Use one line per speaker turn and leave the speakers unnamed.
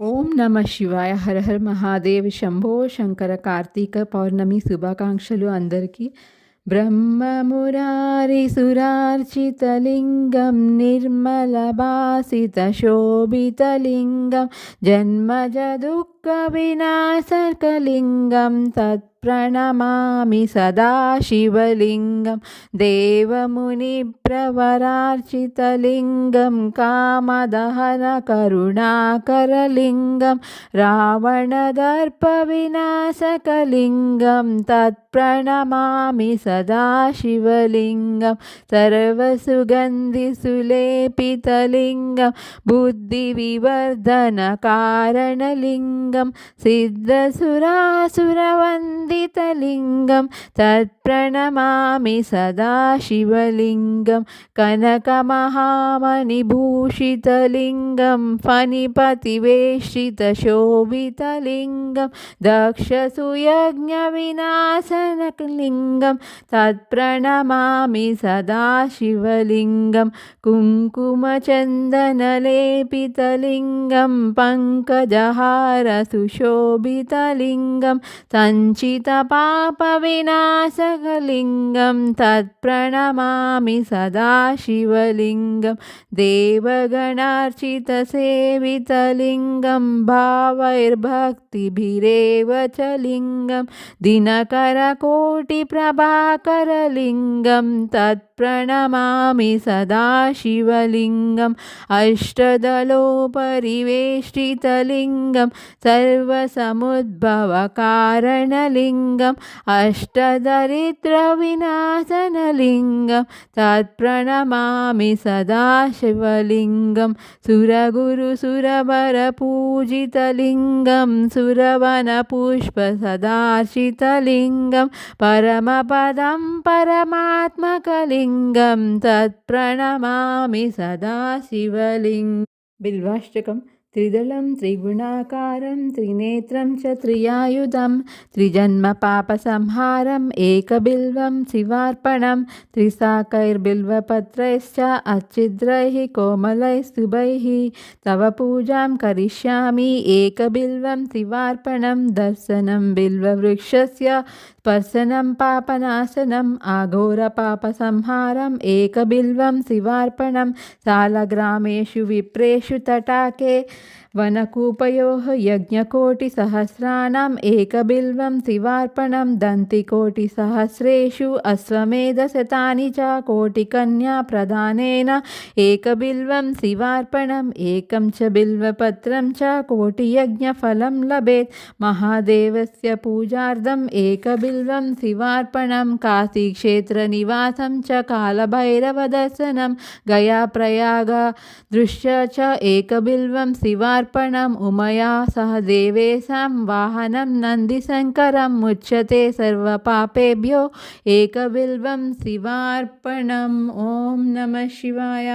ఓం నమ శివాయ హర హర మహాదేవ్ శంభో శంకర కార్తీక పౌర్ణమి శుభాకాంక్షలు అందరికీ బ్రహ్మమురారి సురార్చితలింగం నిర్మలభాసిత శోభితలింగం జన్మజ దుఃఖ వినాశకలింగం తత్ प्रणमामि सदाशिवलिङ्गं देवमुनिप्रवरार्चितलिङ्गं कामदहनकरुणाकरलिङ्गं रावणदर्पविनाशकलिङ्गं तत्प्रणमामि सदाशिवलिङ्गं सर्वसुगन्धिसुलेपितलिङ्गं बुद्धिविवर्धनकारणलिङ्गं सिद्धसुरासुरवन्द वन्दितलिङ्गं तत्प्रणमामि सदा शिवलिङ्गं कनकमहामणिभूषितलिङ्गं फणिपतिवेष्टितशोभितलिङ्गं दक्षसुयज्ञविनाशनलिङ्गं तत्प्रणमामि सदा शिवलिङ्गं कुङ्कुमचन्दनलेपितलिङ्गं पङ्कजहारसुशोभितलिङ्गं सञ्चित पापविनाशकलिङ्गं तत्प्रणमामि सदा शिवलिङ्गं देवगणार्चितसेवितलिङ्गं भावैर्भक्तिभिरेव च लिङ्गं दिनकरकोटिप्रभाकरलिङ्गं तत्प्रणमामि सदा शिवलिङ्गम् अष्टदलोपरिवेष्टितलिङ्गं सर्वसमुद्भवकारणलिङ्गं लिङ्गम् अष्टदरिद्रविनाशनलिङ्गं तत्प्रणमामि सदा शिवलिङ्गं सुरगुरुसुरवरपूजितलिङ्गं सुरवनपुष्पसदार्चितलिङ्गं परमपदं परमात्मकलिङ्गं तत्प्रणमामि सदा शिवलिङ्गं बिल्वाष्टकं त्रिदलं त्रिगुणाकारं, त्रिनेत्रं च त्रियायुधं त्रिजन्मपापसंहारम् एकबिल्वं शिवार्पणं त्रिशाकैर्बिल्वपत्रैश्च अच्छिद्रैः कोमलैस्तुभैः। तव पूजां करिष्यामि, एकबिल्वं शिवार्पणं, दर्शनं बिल्ववृक्षस्य, स्पर्शनं पापनाशनम् आघोरपापसंहारम् एकबिल्वं शिवार्पणं, शालग्रामेषु विप्रेषु तटाके वनकूपयोः यज्ञकोटिसहस्राणाम् एकबिल्वं शिवार्पणं दन्तिकोटिसहस्रेषु अश्वमेधशतानि च कोटिकन्याप्रदानेन एकबिल्वं शिवार्पणम्, एकं च बिल्वपत्रं च कोटियज्ञफलं लभेत्। महादेवस्य पूजार्थम् एकबिल्वं शिवार्पणं, काशीक्षेत्रनिवासं च कालभैरवदर्शनं, गयाप्रयाग दृश्य च एकबिल्वं शिवार्पणम् उमया सह देवेशं वाहनं नन्दिशङ्करं मुच्यते सर्वपापेभ्यो एकबिल्वं शिवार्पणम्। ॐ नमः शिवाय।